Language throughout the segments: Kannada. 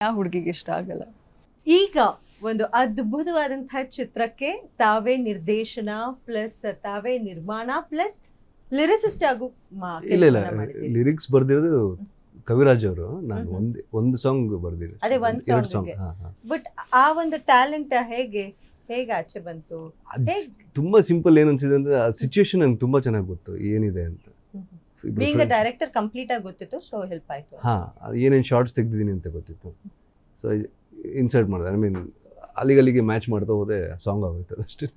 ಯಾವ ಹುಡುಗಿಗೆ ಇಷ್ಟ ಆಗಲ್ಲ ಈಗ ಒಂದು ಅದ್ಭುತವಾದಂತಹ ಚಿತ್ರಕ್ಕೆ ತಾವೇ ನಿರ್ದೇಶನ ಪ್ಲಸ್ ತಾವೇ ನಿರ್ಮಾಣ ಪ್ಲಸ್ ಲಿರಿಸಿಸ್ಟ್ ಆಗು ಮಾ- ಇಲ್ಲ ಇಲ್ಲ ಮಾಡಿದ್ದೀರಿ. ಲಿರಿಕ್ಸ್ ಬರ್ದಿರೋದು ಕವಿರಾಜ್ ಅವರು ನಾನು ಹ್ಮ್. ಒಂದ್ ಒಂದು ಸಾಂಗ್ ಬರ್ದಿರ ಅದೇ ಒಂದ್ ಎರಡು song ಸಾಂಗ್ಗೆ. ಬಟ್ ಆ ಒಂದು ಟ್ಯಾಲೆಂಟ್ ಹೇಗೆ ಹೇಗೆ ಆಚೆ ಬಂತು ಹೇಗ್? ತುಂಬಾ ಸಿಂಪಲ್ ಏನ್ ಅನ್ಸಿದೆ ಅಂದ್ರೆ ಆ ಸಿಚುವೇಶನ್ ನಂಗೆ ತುಂಬಾ ಚೆನ್ನಾಗಿ ಗೊತ್ತು ಏನಿದೆ ಅಂತ ಬೀಂಗ್ friends- ಡೈರೆಕ್ಟರ್ ಕಂಪ್ಲೀಟ್ ಆಗಿ ಗೊತ್ತಿತ್ತು ಸೊ ಹೆಲ್ಪ್ ಆಯಿತು ಹಾಂ ಏನೇನು ಶಾರ್ಟ್ಸ್ ತೆಗ್ದಿದ್ದೀನಿ ಅಂತ ಗೊತ್ತಿತ್ತು. ಸೊ ಇನ್ಸರ್ಟ್ ಮಾಡಿದೆ. ಐ ಮೀನ್ ಅಲ್ಲಿಗಲ್ಲಿಗೆ ಮ್ಯಾಚ್ ಮಾಡ್ತಾ ಹೋದೆ ಸಾಂಗ್ ಆಗೋಯ್ತು ಅಷ್ಟೇ.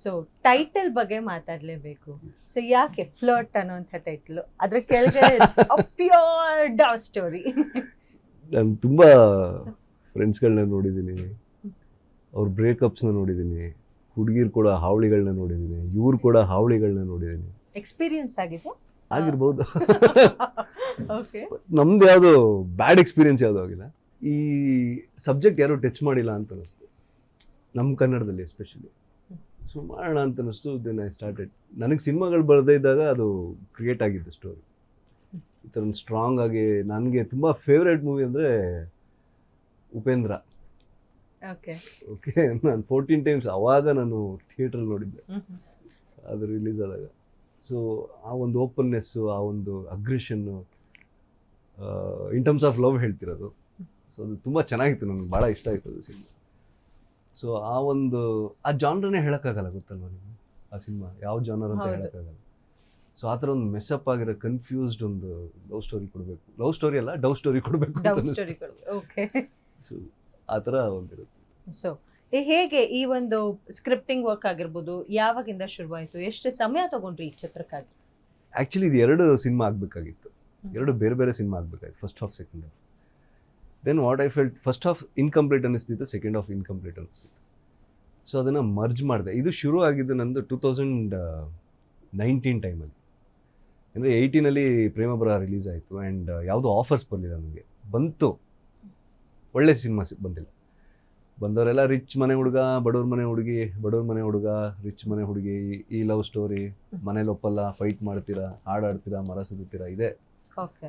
ಸೊ ಟೈಟಲ್ ಬಗ್ಗೆ ಮಾತಾಡಲೇಬೇಕು. ಸೊ ಯಾಕೆ ಫ್ಲರ್ಟ್ ಅನ್ನುವಂಥ ಟೈಟಲ್ ಅದ್ರ ಕೆಳಗಡೆ ಪ್ಯೂರ್ ಡಾವ್ ಸ್ಟೋರಿ ನಾನು ತುಂಬ ಫ್ರೆಂಡ್ಸ್ಗಳನ್ನ ನೋಡಿದ್ದೀನಿ ಅವ್ರ ಬ್ರೇಕಪ್ಸ್ನ ನೋಡಿದ್ದೀನಿ ಹುಡುಗಿರು ಕೂಡ ಹಾವಳಿಗಳನ್ನ ನೋಡಿದ್ದೀನಿ ಇವ್ರು ಕೂಡ ಹಾವಳಿಗಳನ್ನ ನೋಡಿದ್ದೀನಿ ಎಕ್ಸ್ಪೀರಿಯನ್ಸ್ ಆಗಿದೆ ಆಗಿರ್ಬೋದು. ನಮ್ದು ಯಾವುದು ಬ್ಯಾಡ್ ಎಕ್ಸ್ಪೀರಿಯನ್ಸ್ ಯಾವುದು ಆಗಿಲ್ಲ. ಈ ಸಬ್ಜೆಕ್ಟ್ ಯಾರು ಟಚ್ ಮಾಡಿಲ್ಲ ಅಂತ ಅನಿಸ್ತು ನಮ್ಮ ಕನ್ನಡದಲ್ಲಿ ಎಸ್ಪೆಷಲಿ ಸೊ ಮಾಡೋಣ ಅಂತ ಅನ್ನಿಸ್ತು ದೆನ್ ಐ ಸ್ಟಾರ್ಟೆಡ್ ನನಗೆ ಸಿನಿಮಾಗಳು ಬರದೇ ಇದ್ದಾಗ ಅದು ಕ್ರಿಯೇಟ್ ಆಗಿದ್ದು ಸ್ಟೋರಿ ಈ ಥರ ಒಂದು ಸ್ಟ್ರಾಂಗ್ ಆಗಿ ನನಗೆ ತುಂಬ ಫೇವ್ರೆಟ್ ಮೂವಿ ಅಂದರೆ ಉಪೇಂದ್ರ. ಓಕೆ ಓಕೆ ನಾನು ಫೋರ್ಟೀನ್ ಟೈಮ್ಸ್ ಅವಾಗ ನಾನು ಥಿಯೇಟ್ರಲ್ಲಿ ನೋಡಿದ್ದೆ. ಅದು ರಿಲೀಸ್ ಆದಾಗ. ಸೊ ಆ ಒಂದು ಓಪನ್ನೆಸ್ಸು ಆ ಒಂದು aggression in terms of love ಹೇಳ್ತಿರೋದು. ಸೊ ಅದು ತುಂಬ ಚೆನ್ನಾಗಿತ್ತು ನನಗೆ ಭಾಳ ಇಷ್ಟ ಆಯಿತು ಅದು ಸಿನಿಮಾ. ಸೊ ಆ ಒಂದು ಆ ಜಾನ್ರನ್ನೇ ಹೇಳೋಕ್ಕಾಗಲ್ಲ ಗೊತ್ತಲ್ವ ನಿಮಗೆ? ಆ ಸಿನಿಮಾ ಯಾವ ಜಾನರ್ ಅಂತ. ಹೇಳೋಕ್ಕಾಗಲ್ಲ. ಸೊ ಆ ಥರ ಒಂದು ಮೆಸ್ಅಪ್ ಆಗಿರೋ ಕನ್ಫ್ಯೂಸ್ಡ್ ಒಂದು ಲವ್ ಸ್ಟೋರಿ ಕೊಡಬೇಕು. ಲವ್ ಸ್ಟೋರಿ ಅಲ್ಲ ಡವ್ ಸ್ಟೋರಿ ಕೊಡಬೇಕು ಸೊ ಆ ಥರ ಒಂದಿರುತ್ತೆ. ಸೊ ಹೇಗೆ ಈ ಒಂದು ಸ್ಕ್ರಿಪ್ಟಿಂಗ್ ವರ್ಕ್ ಆಗಿರ್ಬೋದು ಯಾವಾಗಿಂದ ಶುರುವಾಯಿತು ಎಷ್ಟು ಸಮಯ ತಗೊಂಡ್ರಿ ಈ ಚಿತ್ರಕ್ಕಾಗಿ ಆ್ಯಕ್ಚುಲಿ ಇದು ಎರಡು ಸಿನಿಮಾ ಆಗಬೇಕಾಗಿತ್ತು. ಎರಡು ಬೇರೆ ಬೇರೆ ಸಿನಿಮಾ ಆಗಬೇಕಾಗಿತ್ತು first half second half then what I felt first half incomplete ಅನ್ನಿಸ್ತಿತ್ತು ಸೆಕೆಂಡ್ ಹಾಫ್ ಇನ್ಕಂಪ್ಲೀಟ್ ಅನ್ನಿಸ್ತಿತ್ತು. ಸೊ ಅದನ್ನು ಮರ್ಜ್ ಮಾಡಿದೆ. ಇದು ಶುರು ಆಗಿದ್ದು ನಂದು ಟೂ ತೌಸಂಡ್ ನೈನ್ಟೀನ್ ಟೈಮಲ್ಲಿ ಅಂದರೆ ಏಯ್ಟೀನಲ್ಲಿ ಪ್ರೇಮಬರ ರಿಲೀಸ್ ಆಯಿತು ಆ್ಯಂಡ್ ಯಾವುದೋ ಆಫರ್ಸ್ ಬರಲಿಲ್ಲ ನನಗೆ ಬಂತು. ಒಳ್ಳೆ ಸಿನಿಮಾ ಬಂದಿಲ್ಲ. ಬಂದವರೆಲ್ಲ ರಿಚ್ ಮನೆ ಹುಡುಗ ಬಡವ್ರ ಮನೆ ಹುಡುಗಿ ಬಡವ್ರ ಮನೆ ಹುಡುಗ ರಿಚ್ ಮನೆ ಹುಡುಗಿ ಈ ಲವ್ ಸ್ಟೋರಿ ಮನೇಲಿ ಒಪ್ಪಲ್ಲ ಫೈಟ್ ಮಾಡ್ತೀರಾ ಹಾಡಾಡ್ತೀರಾ ಮರ ಸುತ್ತೀರಾ ಇದೆ. ಓಕೆ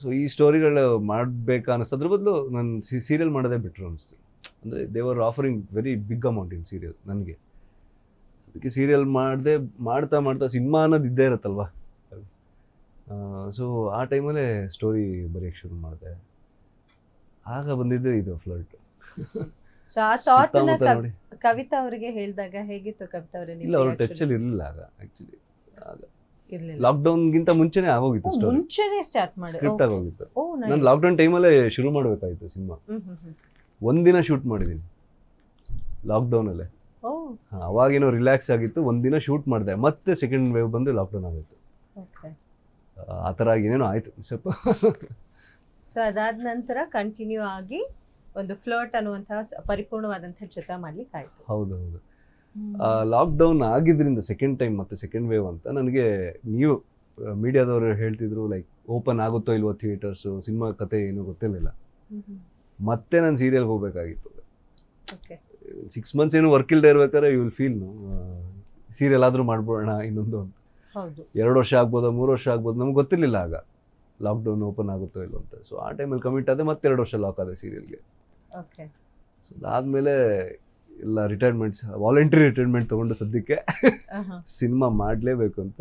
ಸೊ ಈ ಸ್ಟೋರಿಗಳು ಮಾಡಬೇಕಾ ಅನ್ನಿಸ್ತು. ಅದ್ರ ಬದಲು ನಾನು ಸೀರಿಯಲ್ ಮಾಡೋದೇ ಬೆಟ್ರು ಅನಿಸ್ತು ಅಂದರೆ they were offering very big amount in serial ನನಗೆ. ಅದಕ್ಕೆ ಸೀರಿಯಲ್ ಮಾಡದೆ ಮಾಡ್ತಾ ಮಾಡ್ತಾ ಸಿನಿಮಾ ಅನ್ನೋದು ಇದ್ದೇ ಇರುತ್ತಲ್ವ? ಸೊ ಆ ಟೈಮಲ್ಲೇ ಸ್ಟೋರಿ ಬರೆಯೋಕ್ಕೆ ಶುರು ಮಾಡಿದೆ. ಆಗ ಬಂದಿದ್ದು ಇದು ಫ್ಲರ್ಟ್ ಸೊ ಆ ಕವಿತಾ ಅವರಿಗೆ ಹೇಳಿದಾಗ ಹೇಗಿತ್ತು ಕವಿತಾ ಅವರೇ ಇಲ್ಲ ಅವ್ರು ಟಚಲ್ಲಿ ಇರಲಿಲ್ಲ ಆಗ ಆ್ಯಕ್ಚುಲಿ ಆಗ. ಇರ್ಲಿಲ್ಲ. ಲಾಕ್ಡೌನ್ಗಿಂತ ಮುಂಚೆನೇ ಆಗೋಗಿತ್ತು ಮುಂಚೆನೆ ಸ್ಟಾರ್ಟ್ ಮಾಡಿ. ಸ್ಕ್ರಿಪ್ಟ್ ಆಗೋಗಿತ್ತು ನಾನು ಲಾಕ್ಡೌನ್ ಟೈಮಲ್ಲೇ ಶುರು ಮಾಡಬೇಕಾಗಿತ್ತು ಸಿನಿಮಾ. ಒಂದಿನ ಶೂಟ್ ಮಾಡಿದ್ದೀನಿ ಲಾಕ್ಡೌನಲ್ಲೇ ಅವಾಗೇನೋ ರಿಲ್ಯಾಕ್ಸ್ ಆಗಿತ್ತು ಒಂದಿನ ಶೂಟ್ ಮಾಡಿದೆ. ಮತ್ತೆ ಸೆಕೆಂಡ್ ವೇವ್ ಬಂದು ಲಾಕ್ಡೌನ್ ಆಗೋಯ್ತು ಓಕೆ ಆ ಥರ ಏನೇನೋ ಆಯಿತು. ಸ್ವಲ್ಪ. ಸೊ ಅದಾದ ನಂತರ ಕಂಟಿನ್ಯೂ ಆಗಿ ಒಂದು ಫ್ಲರ್ಟ್ ಅನ್ನುವಂತಹ ಪರಿಪೂರ್ಣವಾದಂತಹ ಜೊತ ಮಾಡ್ಲಿಕ್ಕೆ ಆಯ್ತು. ಹೌದು ಹೌದು ಲಾಕ್ಡೌನ್ ಆಗಿದ್ರಿಂದ ಸೆಕೆಂಡ್ ಟೈಮ್ ಮತ್ತೆ ಸೆಕೆಂಡ್ ವೇವ್ ಅಂತ ನನಗೆ ನೀವು ಮೀಡಿಯಾದವರು ಹೇಳ್ತಿದ್ರು ಲೈಕ್ ಓಪನ್ ಆಗುತ್ತೋ ಇಲ್ವೋ ಥಿಯೇಟರ್ಸು ಸಿನಿಮಾ ಕತೆ ಏನು ಗೊತ್ತಿರಲಿಲ್ಲ. ಮತ್ತೆ ನಾನು ಸೀರಿಯಲ್ಗೆ ಹೋಗಬೇಕಾಗಿತ್ತು. ಸಿಕ್ಸ್ ಮಂತ್ಸ್ ಏನು ವರ್ಕ್ ಇಲ್ಲದೆ ಇರ್ಬೇಕಾದ್ರೆ ಯು ವಿಲ್ ಫೀಲ್ ಸೀರಿಯಲ್ ಆದರೂ ಮಾಡ್ಬೋಣ ಇನ್ನೊಂದು ಅಂತ. ಹೌದು. ಎರಡು ವರ್ಷ ಆಗ್ಬೋದಾ ಮೂರು ವರ್ಷ ಆಗ್ಬೋದು ನಮ್ಗೆ ಗೊತ್ತಿರಲಿಲ್ಲ ಆಗ. ಲಾಕ್ಡೌನ್ ಓಪನ್ ಆಗುತ್ತೋ ಇಲ್ಲೋ ಅಂತ. ಸೊ ಆ ಟೈಮಲ್ಲಿ ಕಮಿಟ್ ಆದರೆ ಮತ್ತೆ ಎರಡು ವರ್ಷ ಲಾಕ್ ಆದೆ ಸೀರಿಯಲ್ಗೆ ಓಕೆ ಸೊ ಅದಾದಮೇಲೆ ಎಲ್ಲ ರಿಟೈರ್ಮೆಂಟ್ಸ್ ವಾಲಂಟ್ರಿ ರಿಟೈರ್ಮೆಂಟ್ ತೊಗೊಂಡು ಸದ್ಯಕ್ಕೆ ಸಿನಿಮಾ ಮಾಡಲೇಬೇಕು ಅಂತ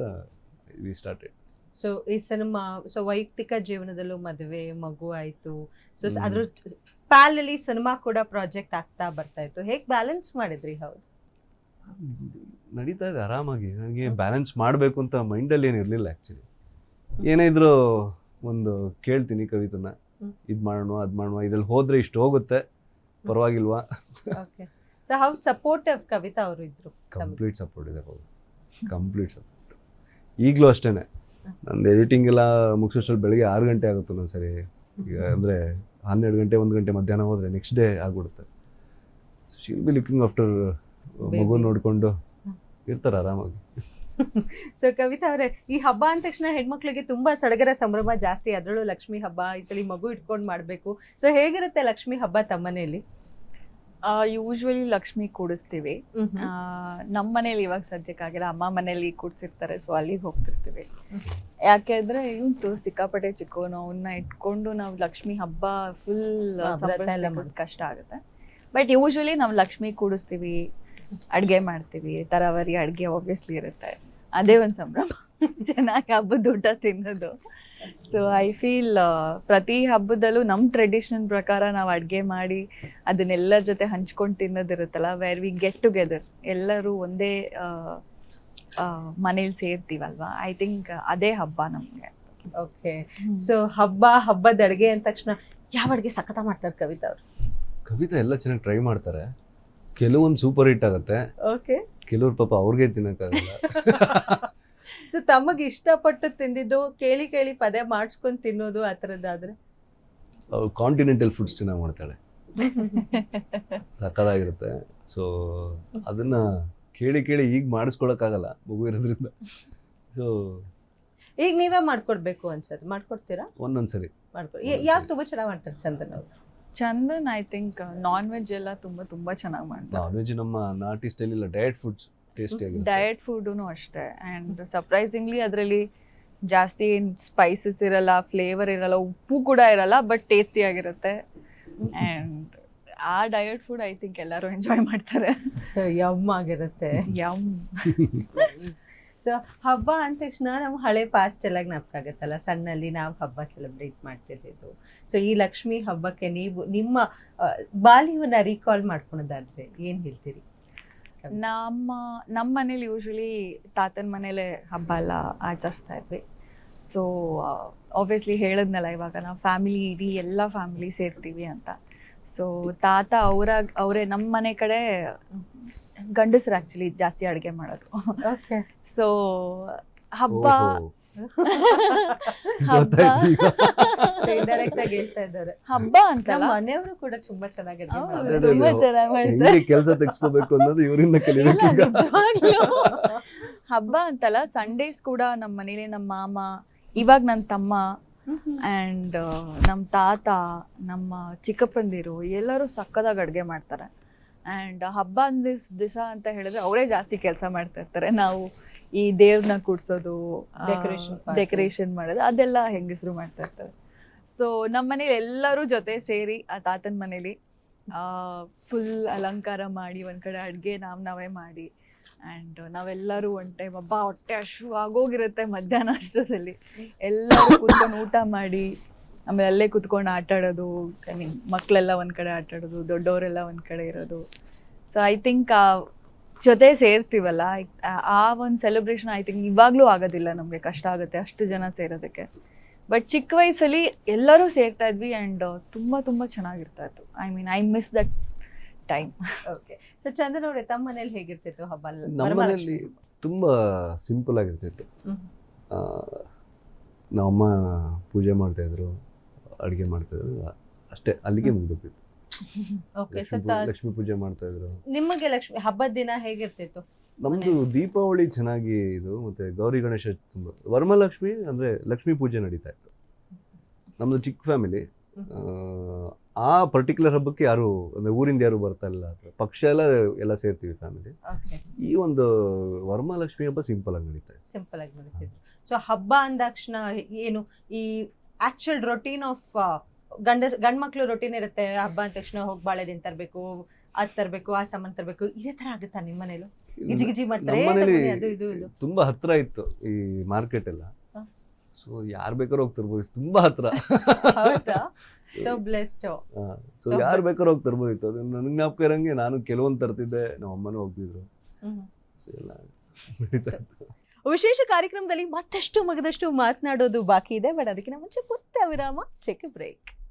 ವಿ ಸ್ಟಾರ್ಟೆಡ್ ಸೊ ಈ ಸಿನಿಮಾ ಸೊ ವೈಯಕ್ತಿಕ ಜೀವನದಲ್ಲೂ ಮದುವೆ ಮಗು ಆಯಿತು. ಸೊ. ಅದ್ರ ಪ್ಯಾಲಲ್ಲಿ ಸಿನಿಮಾ ಕೂಡ ಪ್ರಾಜೆಕ್ಟ್ ಆಗ್ತಾ ಬರ್ತಾ ಇತ್ತು. ಹೇಗೆ ಬ್ಯಾಲೆನ್ಸ್ ಮಾಡಿದ್ರಿ? ಹೌದು. ನಡೀತಾ ಇದೆ ಆರಾಮಾಗಿ. ನನಗೆ ಬ್ಯಾಲೆನ್ಸ್ ಮಾಡಬೇಕು ಅಂತ ಮೈಂಡಲ್ಲಿ ಏನು ಇರಲಿಲ್ಲ ಆ್ಯಕ್ಚುಲಿ ಏನೇ ಇದ್ರೂ ಒಂದು ಕೇಳ್ತೀನಿ ಕವಿತನ. ಇದು ಮಾಡೋಣ ಅದು ಮಾಡೋಣ ಇದ್ರಲ್ಲಿ ಹೋದರೆ ಇಷ್ಟು ಹೋಗುತ್ತೆ. ಪರವಾಗಿಲ್ವಾ? ಸೊ ಹೌ ಸಪೋರ್ಟಿವ್ ಕವಿತಾ ಅವರು ಇದ್ರು ಕಂಪ್ಲೀಟ್ ಸಪೋರ್ಟ್ ಇದೆ ಹೌದು. ಕಂಪ್ಲೀಟ್ ಸಪೋರ್ಟ್ ಈಗಲೂ ಅಷ್ಟೇ ನಂದು ಎಡಿಟಿಂಗ್ ಎಲ್ಲ ಮುಗಿಸೋಷ್ಟ್ರಲ್ಲಿ ಬೆಳಿಗ್ಗೆ ಆರು ಗಂಟೆ ಆಗುತ್ತೆ ಒಂದೊಂದು ಸರಿ ಈಗ ಅಂದರೆ ಹನ್ನೆರಡು ಗಂಟೆ ಒಂದು ಗಂಟೆ ಮಧ್ಯಾಹ್ನ ಹೋದರೆ ನೆಕ್ಸ್ಟ್ ಡೇ ಆಗ್ಬಿಡುತ್ತೆ. ಶಿಲ್ ಬಿ ಲುಕಿಂಗ್ ಆಫ್ಟರ್ ಮಗು. ನೋಡಿಕೊಂಡು ಇರ್ತಾರೆ ಆರಾಮಾಗಿ. ಸೊ ಕವಿತಾ ಅವರೇ ಈ ಹಬ್ಬ ಅಂದ ತಕ್ಷಣ ಹೆಣ್ಮಕ್ಳಿಗೆ ತುಂಬಾ ಸಡಗರ ಸಂಭ್ರಮ ಜಾಸ್ತಿ. ಅದರಲ್ಲೂ ಲಕ್ಷ್ಮಿ ಹಬ್ಬ ಈ ಸಲ ಮಗು ಇಟ್ಕೊಂಡು ಮಾಡಬೇಕು. ಸೊ ಹೇಗಿರುತ್ತೆ ಲಕ್ಷ್ಮಿ ಹಬ್ಬ ತಮ್ಮನೇಲಿ ಯೂಶ್ವಲಿ ಲಕ್ಷ್ಮಿ ಕೂಡಿಸ್ತೀವಿ. ಆ, ನಮ್ಮ ಮನೇಲಿ ಇವಾಗ ಸದ್ಯಕ್ಕಾಗಿಲ್ಲ. ಅಮ್ಮ ಮನೇಲಿ ಕೂಡಿಸಿರ್ತಾರೆ ಸೊ ಅಲ್ಲಿಗೆ ಹೋಗ್ತಿರ್ತೀವಿ. ಯಾಕೆಂದ್ರೆ ಉಂಟು ಸಿಕ್ಕಾಪಟ್ಟೆ ಚಿಕ್ಕವನು ಅವನ್ನ ಇಟ್ಕೊಂಡು ನಾವು ಲಕ್ಷ್ಮಿ ಹಬ್ಬ ಫುಲ್ ಕಷ್ಟ ಆಗುತ್ತೆ. ಬಟ್ ಯೂಶ್ವಲಿ ನಾವು ಲಕ್ಷ್ಮಿ ಕೂಡಿಸ್ತೀವಿ ಅಡ್ಗೆ ಮಾಡ್ತೀವಿ ತರಾವರಿ ಅಡ್ಗೆ ಆಬ್ವಿಯಸ್ಲಿ ಇರುತ್ತೆ. ಅದೇ ಒಂದು ಸಂಭ್ರಮ. ಚೆನ್ನಾಗಿ ಹಬ್ಬದ ಊಟ ತಿನ್ನೋದು. ಸೊ ಐ ಫೀಲ್ ಪ್ರತಿ ಹಬ್ಬದಲ್ಲೂ ನಮ್ಮ ಟ್ರೆಡಿಷನಲ್ ಪ್ರಕಾರ ನಾವು ಅಡುಗೆ ಮಾಡಿ ಅದನ್ನೆಲ್ಲರ ಜೊತೆ ಹಂಚ್ಕೊಂಡು ತಿನ್ನೋದಿರುತ್ತಲ್ಲ ವೆರ್ ವಿ ಗೆಟ್ ಟುಗೆದರ್ ಎಲ್ಲರೂ ಒಂದೇ ಮನೇಲಿ ಸೇರ್ತೀವಲ್ವಾ? ಐ ಥಿಂಕ್ ಅದೇ ಹಬ್ಬ ನಮಗೆ. ಓಕೆ ಸೊ ಹಬ್ಬ ಹಬ್ಬದ ಅಡುಗೆ ಅಂದ ತಕ್ಷಣ ಯಾವ ಅಡುಗೆ ಸಖತ ಮಾಡ್ತಾರೆ ಕವಿತಾ ಅವರು? ಕವಿತಾ ಎಲ್ಲ ಚೆನ್ನಾಗಿ ಟ್ರೈ ಮಾಡ್ತಾರೆ. ಕೆಲವೊಂದು ಸೂಪರ್ ಹಿಟ್ ಆಗುತ್ತೆ. ಓಕೆ ಕೆಲವ್ರು ಪಾಪ ಅವ್ರಿಗೆ ತಿನ್ನಕ್ಕಾಗಲ್ಲ. ಸೊ ತಮಗೆ ಇಷ್ಟಪಟ್ಟು ತಿಂದಿದ್ದು ಕೇಳಿ ಕೇಳಿ ಪದೇ ಮಾಡಿಸ್ಕೊಂಡು ತಿನ್ನೋದು ಆ ಥರದ್ದಾದರೆ? ಅವ್ರು ಕಾಂಟಿನೆಂಟಲ್ ಫುಡ್ಸ್ ಚೆನ್ನಾಗಿ ಮಾಡ್ತಾಳೆ. ಸಕ್ಕದಾಗಿರುತ್ತೆ ಸೊ ಅದನ್ನ ಕೇಳಿ ಕೇಳಿ ಈಗ ಮಾಡಿಸ್ಕೊಳಕ್ಕಾಗಲ್ಲ ಮಗು ಇರೋದ್ರಿಂದ. ಸೊ ಈಗ ನೀವೇ ಮಾಡ್ಕೊಡ್ಬೇಕು ಅನ್ಸತ್ತೆ ಮಾಡ್ಕೊಡ್ತೀರಾ? ಒಂದೊಂದ್ಸರಿ. ಮಾಡ್ಕೊ ಯಾಕೆ ತುಂಬಾ ಚೆನ್ನಾಗಿ ಮಾಡ್ತಾರೆ ಚಂದನ್ ಅವರು? Chandan I think non veg ಎಲ್ಲ ತುಂಬಾ ತುಂಬಾ ಚೆನ್ನಾಗಿ ಮಾಡ್ತಾರೆ. ನಾನ್ ವೆಜ್ ನಮ್ಮ ನಾಟಿ ಸ್ಟೈಲ್ ಇಲ್ಲ ಡಯಟ್ ಫುಡ್ಸ್ ಟೇಸ್ಟಿ ಆಗಿರುತ್ತೆ. ಡಯಟ್ ಫುಡ್ನು ಅಷ್ಟೇ. ಆ್ಯಂಡ್ ಸರ್ಪ್ರೈಸಿಂಗ್ಲಿ ಅದರಲ್ಲಿ ಜಾಸ್ತಿ ಏನು ಸ್ಪೈಸಸ್ ಇರಲ್ಲ ಫ್ಲೇವರ್ ಇರಲ್ಲ ಉಪ್ಪು ಕೂಡ ಇರಲ್ಲ ಬಟ್ ಟೇಸ್ಟಿ ಆಗಿರುತ್ತೆ. ಆ್ಯಂಡ್ ಆ ಡಯಟ್ ಫುಡ್ ಐ ಥಿಂಕ್ ಎಲ್ಲರೂ ಎಂಜಾಯ್ ಮಾಡ್ತಾರೆ. ಸೊ ಯಮ್ ಆಗಿರುತ್ತೆ. ಯಮ್ ಸೊ ಹಬ್ಬ ಅಂದ ತಕ್ಷಣ ನಮ್ಮ ಹಳೆ ಪಾಸ್ಟ್ ಎಲ್ಲ ಜ್ಞಾಪಕ ಆಗುತ್ತಲ್ಲ? ಸಣ್ಣಲ್ಲಿ ನಾವು ಹಬ್ಬ ಸೆಲೆಬ್ರೇಟ್ ಮಾಡ್ತಿರ್ತಿದ್ದು ಸೊ ಈ ಲಕ್ಷ್ಮಿ ಹಬ್ಬಕ್ಕೆ ನೀವು, ನಿಮ್ಮ ಬಾಲ್ಯವನ್ನ ರೀಕಾಲ್ ಮಾಡ್ಕೊಳೋದಾದ್ರೆ ಏನ್ ಹೇಳ್ತೀರಿ? ನಮ್ಮ ನಮ್ಮ ಮನೇಲಿ ಯೂಶ್ವಲಿ ತಾತನ ಮನೇಲೆ ಹಬ್ಬ ಎಲ್ಲ ಆಚರಿಸ್ತಾ ಇದ್ವಿ. ಸೊ ಆಬ್ವಿಯಸ್ಲಿ ಹೇಳಿದ್ನಲ್ಲ ಇವಾಗ ನಾವು ಫ್ಯಾಮಿಲಿ ಇಡೀ ಎಲ್ಲ ಫ್ಯಾಮಿಲಿ ಸೇರ್ತೀವಿ ಅಂತ. ಸೊ ತಾತ ಅವರ ಅವರೇ ನಮ್ಮ ಮನೆ ಕಡೆ ಗಂಡಸರು ಆಕ್ಚುಲಿ ಜಾಸ್ತಿ ಅಡುಗೆ ಮಾಡೋದು. ಓಕೆ ಸೊ ಹಬ್ಬ ಹಬ್ಬ ಅಂತ ಈಗ. ಆಗಿ ಹೇಳ್ತಾ ಇದ್ದಾರೆ. ಹಬ್ಬ ಅಂತಲ್ಲ? ನಮ್ಮ ಮನೆಯವರು ಕೂಡ ತುಂಬಾ ಚೆನ್ನಾಗಿ ಕೆಲಸ ತೆಗೆಸ್ಕೋಬೇಕು ಅನ್ನೋದು ಇವರಿಂದ. ಹಬ್ಬ ಅಂತಲ್ಲ ಸಂಡೇಸ್ ಕೂಡ ನಮ್ಮ ಮನೇಲಿ ನಮ್ಮ ಮಾಮ ಇವಾಗ ನನ್ನ ತಮ್ಮ ಅಂಡ್ ನಮ್ಮ ತಾತ ನಮ್ಮ ಚಿಕ್ಕಪ್ಪಂದಿರು ಎಲ್ಲರೂ ಸಕ್ಕದಾಗ ಅಡುಗೆ ಮಾಡ್ತಾರೆ. ಆ್ಯಂಡ್ ಹಬ್ಬ ದಿಸ್ ದಿವಸ ಅಂತ ಹೇಳಿದ್ರೆ ಅವರೇ ಜಾಸ್ತಿ ಕೆಲಸ ಮಾಡ್ತಾ ಇರ್ತಾರೆ. ನಾವು ಈ ದೇವ್ರನ್ನ ಕೂಡ್ಸೋದು ಡೆಕೋರೇಷನ್ ಡೆಕೋರೇಷನ್ ಮಾಡೋದು ಅದೆಲ್ಲ ಹೆಂಗಸರು ಮಾಡ್ತಾ ಇರ್ತಾರೆ. ಸೊ ನಮ್ಮ ಮನೇಲಿ ಎಲ್ಲರೂ ಜೊತೆ ಸೇರಿ ಆ ತಾತನ ಮನೇಲಿ ಫುಲ್ ಅಲಂಕಾರ ಮಾಡಿ ಒಂದು ಕಡೆ ಅಡುಗೆ ನಾವು ನಾವೇ ಮಾಡಿ. ಆ್ಯಂಡ್ ನಾವೆಲ್ಲರೂ ಒನ್ ಟೈಮ್ ಹಬ್ಬ ಹೊಟ್ಟೆ ಹಶು ಆಗೋಗಿರುತ್ತೆ ಮಧ್ಯಾಹ್ನ ಅಷ್ಟೊತ್ತಲ್ಲಿ. ಎಲ್ಲರೂ ಕೂತ್ಕೊಂಡು ಊಟ ಮಾಡಿ ಆಮೇಲೆ ಅಲ್ಲೇ ಕುತ್ಕೊಂಡು ಆಟ ಆಡೋದು ಐ ಮೀನ್ ಮಕ್ಕಳೆಲ್ಲ ಒಂದ್ ಕಡೆ ಆಟ ಆಡೋದು ದೊಡ್ಡವರೆಲ್ಲ ಒಂದ್ ಕಡೆ ಇರೋದು. ಸೊ ಐ ಥಿಂಕ್ ಜೊತೆ ಸೇರ್ತೀವಲ್ಲ ಆ- ಆ ಒಂದು ಸೆಲೆಬ್ರೇಷನ್ ಐ ಥಿಂಕ್ ಇವಾಗಲೂ ಆಗೋದಿಲ್ಲ ನಮಗೆ ಕಷ್ಟ ಆಗುತ್ತೆ ಅಷ್ಟು ಜನ ಸೇರೋದಕ್ಕೆ. ಬಟ್ ಚಿಕ್ಕ ವಯಸ್ಸಲ್ಲಿ ಎಲ್ಲರೂ ಸೇರ್ತಾ ಇದ್ವಿ ಆ್ಯಂಡ್ ತುಂಬ ತುಂಬ ಚೆನ್ನಾಗಿರ್ತಾ ಇತ್ತು. I mean I miss that time okay so Chandran ಅವ್ರೆ ತಮ್ಮ ಮನೇಲಿ ಹೇಗಿರ್ತಿತ್ತು ಹಬ್ಬ ನಮ್ಮ? ಮನೆಯಲ್ಲಿ ತುಂಬಾ ಸಿಂಪಲ್ ಆಗಿರ್ತಿತ್ತು. ನಮ್ಮ ಆ, ನಮ್ಮಮ್ಮ ಪೂಜೆ ಮಾಡ್ತಾ ಇದ್ರು. ಅಡುಗೆ ಮಾಡ್ತಾ ಇದ್ರು. ಅಷ್ಟೇ ಅಲ್ಲಿಗೆ ಮುಗಿದೋಗ್ತಿತ್ತು ಓಕೆ ಸೊ ಲಕ್ಷ್ಮೀ ಪೂಜೆ ಮಾಡ್ತಾ ಇದ್ರು. ನಿಮಗೆ ಲಕ್ಷ್ಮಿ ಹಬ್ಬದ ದಿನ ಹೇಗಿರ್ತಿತ್ತು? ನಮ್ದು ದೀಪಾವಳಿ ಚೆನ್ನಾಗಿ ಇದು ಮತ್ತೆ ಗೌರಿ ಗಣೇಶ ತುಂಬ ವರಮಹಾಲಕ್ಷ್ಮಿ ಅಂದ್ರೆ ಲಕ್ಷ್ಮೀ ಪೂಜೆ ನಡೀತಾ ಇತ್ತು. ನಮ್ದು ಚಿಕ್ಕ ಫ್ಯಾಮಿಲಿ. ಆ ಪರ್ಟಿಕ್ಯುಲರ್ ಹಬ್ಬಕ್ಕೆ ಯಾರು ಅಂದ್ರೆ ಊರಿಂದ ಯಾರು ಬರ್ತಾ ಇಲ್ಲ ಪಕ್ಷ ಎಲ್ಲ ಎಲ್ಲ ಸೇರ್ತೀವಿ ಫ್ಯಾಮಿಲಿ. ಓಕೆ ಈ ಒಂದು ವರಮಹಾಲಕ್ಷ್ಮಿ ಹಬ್ಬ ಸಿಂಪಲ್ ಆಗಿ ನಡೀತಾ ಇತ್ತು. ಸಿಂಪಲ್ ಆಗಿ ಸೊ ಹಬ್ಬ ಅಂದಾಕ್ಷಣ ಏನು ಈ ಆಕ್ಚುಲ್ ರೊಟೀನ್ ಆಫ್ ಗಂಡ ಗಂಡ್ ಮಕ್ಳು ರೊಟೀನ್ ಇರುತ್ತೆ. ಹಬ್ಬ ಅಂದ ತಕ್ಷಣ ಹೋಗಿ ಬಾಳೆದಿನ ತರಬೇಕು ಅದ್ ತರಬೇಕು ಆ ಸಾಮಾನ್ ತರಬೇಕು ಇದೇ ತರ ಆಗುತ್ತಾ ನಿಮ್ಮ ಮನೇಲಿ? ಗಿಜಿ ಗಿಜಿ ಮಾಡ್ತಾರೆ? ನಮ್ಮ "ಏ, ಮನೇಲಿ ತಗೊಳ್ಳಿ, ಅದು ಇದು ಇದು. ತುಂಬಾ ಹತ್ರ ಇತ್ತು ಈ ಮಾರ್ಕೆಟ್ ಎಲ್ಲ. ಹ. ಸೊ ಯಾರು ಬೇಕಾದ್ರೂ ಹೋಗಿ ತರ್ಬೋದು ತುಂಬಾ ಹತ್ರ. ಹೌದಾ? ಸೊ ಬ್ಲೆಸ್ಡ್ ಸೊ So, ಯಾರು ಬೇಕಾದ್ರೂ ಹೋಗಿ ತರ್ಬೋದಿತ್ತು ಅದು ನನಗೆ ಜ್ಞಾಪಕ ಇರಂಗೆ ನಾನು ಕೆಲವೊಂದು ತರ್ತಿದ್ದೆ ನಮ್ಮ ಅಮ್ಮನೂ ಹೋಗ್ತಿದ್ರು ಸೊ ಎಲ್ಲ ನಡೀತಾ ಇತ್ತು. ವಿಶೇಷ ಕಾರ್ಯಕ್ರಮದಲ್ಲಿ ಮತ್ತಷ್ಟು ಮಗದಷ್ಟು ಮಾತನಾಡೋದು ಬಾಕಿ ಇದೆ. ಬಟ್ ಅದಕ್ಕಿಂತ ಮುಂಚೆ ಪುಟ್ಟ ವಿರಾಮ. Check break